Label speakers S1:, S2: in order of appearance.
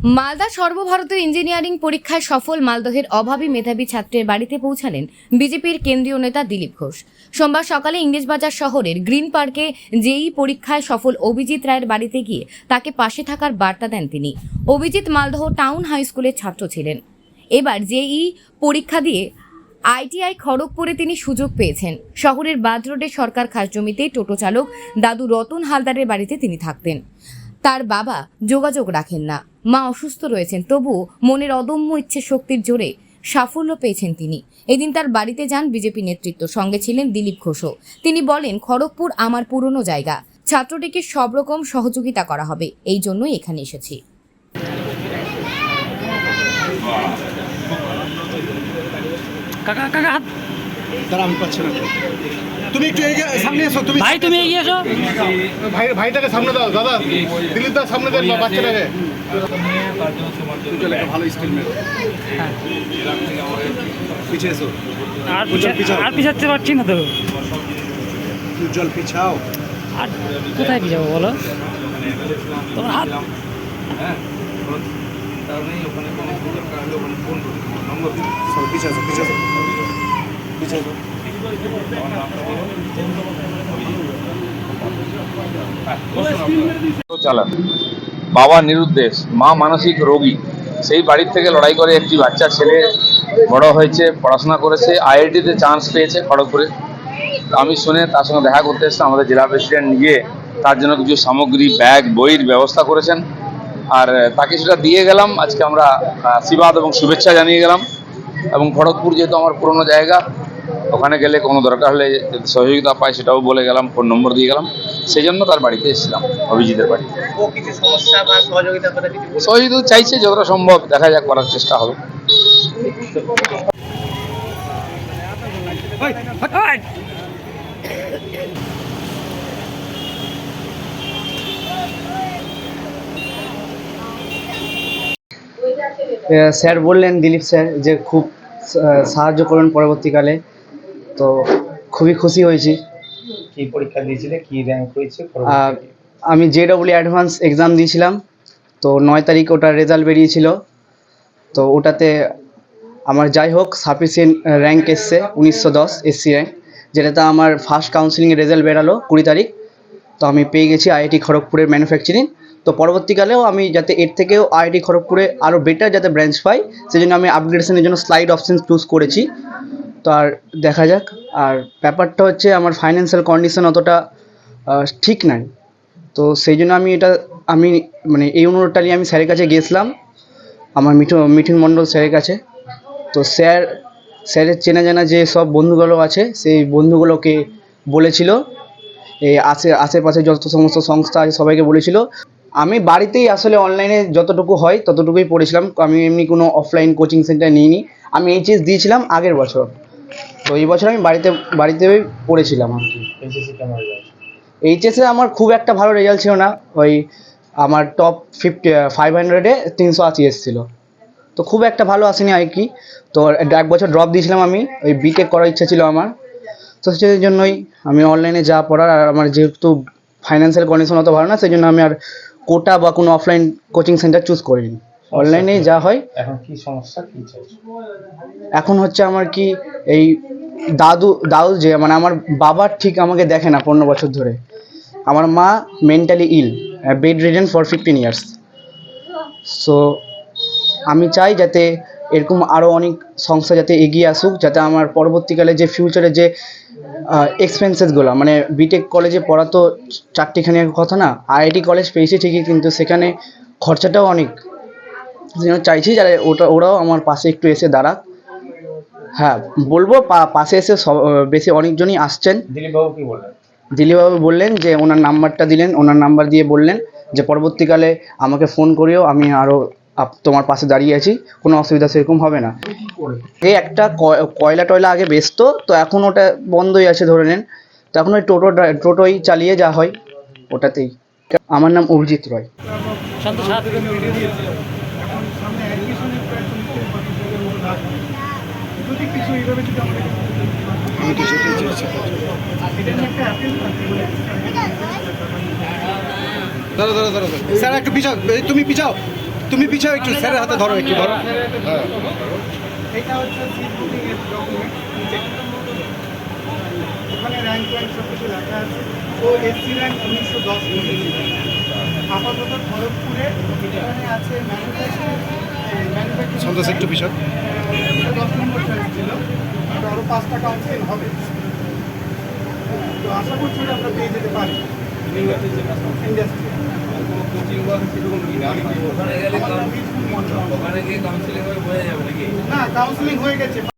S1: মালদা সর্বভারতীয় ইঞ্জিনিয়ারিং পরীক্ষায় সফল মালদহের অভাবী মেধাবী ছাত্রের বাড়িতে পৌঁছালেন বিজেপির কেন্দ্রীয় নেতা দিলীপ ঘোষ। সোমবার সকালে ইংরেজবাজার শহরের গ্রিন পার্কে জেই পরীক্ষায় সফল অভিজিৎ রায়ের বাড়িতে গিয়ে তাকে পাশে থাকার বার্তা দেন তিনি। অভিজিৎ মালদহ টাউন হাই স্কুলের ছাত্র ছিলেন। এবার জেই পরীক্ষা দিয়ে আইটিআই খড়গপুরে তিনি সুযোগ পেয়েছেন। শহরের বাদ রোডে সরকার খাস জমিতে টোটো চালক দাদু রতন হালদারের বাড়িতে তিনি থাকতেন। তার বাবা যোগাযোগ রাখেন না। মা অসুস্থ রয়েছেন তবুও মনের অদম্য ইচ্ছে শক্তির জোরে সাফল্য পেয়েছেন তিনি। এদিন তার বাড়িতে যান বিজেপি নেতৃত্ব, সঙ্গে ছিলেন দিলীপ ঘোষও। তিনি বলেন, খড়গপুর আমার পুরনো জায়গা। ছাত্রটিকে সব রকম সহযোগিতা করা হবে। এই জন্যই এখানে এসেছি।
S2: কাকা কাকা
S3: দাঁড়া আমি পাচ্ছি না। তুমি একটু এগিয়ে সামনে এসো তুমি
S2: ভাই তুমি এগিয়ে এসো।
S3: ভাই ভাইটাকে সামনে দাও দাদা। দিলীপ দা সামনে দেন বাচ্চাটাকে। ভালো স্টিল পিছিয়ে এসো।
S2: আর পিছাতে পারছি না তো।
S3: উজ্জ্বল পিছাও।
S2: আর কোথায় পিছাবো বলো? তোমার হাত
S3: সব পিছিয়ে এসো পিছিয়ে এসো। পিছিয়ে
S4: বাবা নিরুদ্দেশ, মা মানসিক রোগী। সেই বাড়ির থেকে লড়াই করে একটি বাচ্চা ছেলে বড় হয়েছে, পড়াশোনা করেছে আইআইটিতে চান্স পেয়েছে খড়গপুরে। আমি শুনে তার সঙ্গে দেখা করতে এসেছিলাম, আমাদের জেলা প্রেসিডেন্ট গিয়ে তার জন্য কিছু সামগ্রী ব্যাগ বইয়ের ব্যবস্থা করেছেন। আর তাকে সেটা দিয়ে গেলাম। আজকে আমরা আশীর্বাদ এবং শুভেচ্ছা জানিয়ে গেলাম। এবং খড়গপুর যেহেতু আমার পুরনো জায়গা ওখানে গেলে কোনো দরকার হলে যদি সহযোগিতা পাই সেটাও বলে গেলাম ফোন নম্বর দিয়ে গেলাম। সেই জন্য তার বাড়িতে এসেছিলাম অভিজিতের বাড়িতে। সহযোগিতা চাইছে যতটা সম্ভব দেখা যাক করার চেষ্টা হবে।
S5: স্যার বললেন দিলীপ স্যার যে খুব সাহায্য করুন পরবর্তীকালে। তো খুবই খুশি হয়েছি।
S6: কি পরীক্ষা দিয়েছিলে? কি র্যাঙ্ক হয়েছে?
S5: আমি জে ডব্লিউ অ্যাডভান্স এক্সাম দিয়েছিলাম। তো নয় তারিখ ওটার রেজাল্ট বেরিয়েছিল। তো ওটাতে আমার যাই হোক সাফিসিয়েন্ট র্যাঙ্ক এসছে উনিশশো দশ এসসি র্যাঙ্ক যেটাতে আমার ফার্স্ট কাউন্সিলিংয়ের রেজাল্ট বেরালো কুড়ি তারিখ। তো আমি পেয়ে গেছি আইআইটি খড়গপুরের ম্যানুফ্যাকচারিং তো পরবর্তীকালেও আমি যাতে এর থেকেও আইআইটি খড়গপুরে আরও বেটার যাতে ব্রাঞ্চ পাই সেই জন্য আমি আপগ্রেডেশনের জন্য স্লাইড অপশন চুজ করেছি। তো আর দেখা যাক। আর ব্যাপারটা হচ্ছে আমার ফাইন্যান্সিয়াল কন্ডিশন অতটা ঠিক নাই। তো সেই জন্য আমি এটা, আমি মানে এই অনুরোধটা নিয়ে আমি স্যারের কাছে গিয়েছিলাম, আমার মিঠু, মিঠুন মণ্ডল স্যারের কাছে। তো স্যার, স্যারের চেনা জানা যে সব বন্ধুগুলো আছে, সেই বন্ধুগুলোকে বলেছিল এই আশে আশেপাশে যত সমস্ত সংস্থা আছে সবাইকে বলেছিল। আমি বাড়িতেই আসলে অনলাইনে যতটুকু হয় ততটুকুই পড়েছিলাম। আমি এমনি কোনো অফলাইন কোচিং সেন্টার নিইনি। আমি এইচএস দিয়েছিলাম আগের বছর। তো এই বছর আমি বাড়িতে বাড়িতে পড়েছিলাম আর কি। এইচএসে আমার খুব একটা ভালো রেজাল্ট ছিল না। ওই আমার টপ ফিফটি ফাইভ হান্ড্রেডে তিনশো আশি এসেছিল। তো খুব একটা ভালো আসেনি আর কি। তো এক বছর ড্রপ দিয়েছিলাম আমি। ওই বিটেক করার ইচ্ছা ছিল আমার। তো সেই জন্যই আমি অনলাইনে যা পড়ার আর আমার যেহেতু ফাইন্যান্সিয়াল কন্ডিশন অত ভালো না সেই জন্য আমি আর কোটা বা কোনো অফলাইন কোচিং সেন্টার চুজ করিনি। অনলাইনে যা হয়।
S6: এখন কি সমস্যা কি
S5: এখন হচ্ছে আমার কি এই দাদু দাদু যে মানে আমার বাবার ঠিক আমাকে দেখে না পনেরো বছর ধরে। আমার মা mentally ill bedridden for fifteen years so আমি চাই যাতে এরকম আরও অনেক সংস্থা যাতে এগিয়ে আসুক যাতে আমার পরবর্তীকালে যে ফিউচারে যে এক্সপেন্সেসগুলো মানে বিটেক কলেজে পড়া তো চারটিখানি কথা না আইআইটি কলেজ পেয়েছি ঠিকই কিন্তু সেখানে খরচাটাও অনেক। চাইছি যারা ওটা ওরাও আমার পাশে একটু এসে দাঁড়াক। হ্যাঁ বলব পাশে এসে সব- বেশি অনেকজনই আসছেন।
S6: দিলীপ বাবু কি বললেন?
S5: দিলীপবাবু বললেন যে ওনার নাম্বারটা দিলেন ওনার নাম্বার দিয়ে বললেন যে পরবর্তীকালে আমাকে ফোন করিও আমি আরও আপ- তোমার পাশে দাঁড়িয়ে আছি কোনো অসুবিধা সেরকম হবে না। এই একটা কয়- কয়লা টয়লা আগে বেচতো তো এখন ওটা বন্ধই আছে ধরে নেন। তো এখন ওই টোটো টোটোই চালিয়ে যা হয় ওটাতেই। আমার নাম অভিজিৎ রয়।
S2: শান্ত সাত
S3: আমি তো যেতেই চাইছি দাঁড়া দাঁড়া দাঁড়া দাঁড়া। স্যার একটু পিছাও। তুমি পিছাও।
S7: তুমি পিছাও একটু। স্যারের হাতে ধরো একটু ধরো।
S3: হ্যাঁ।
S8: এটা হচ্ছে সিট বুকিং এর ডকুমেন্ট ওখানে র্যাঙ্ক র্যাঙ্ক সব কিছু লেখা আছে। ও এসসি র্যাঙ্ক উনিশশো দশ আপাতত খড়গপুরে এখানে আছে ম্যানুফ্যাকচারিং ম্যানুফ্যাকচারিং
S7: সন্তোষ একটু পিছাও
S8: দশ নম্বর ছিল। আরও পাঁচটা কাউন্সিল হবে। তো আশা করছি আমরা পেয়ে যেতে পারি। ইন্ডাস্ট্রি না কাউন্সিলিং হয়ে গেছে।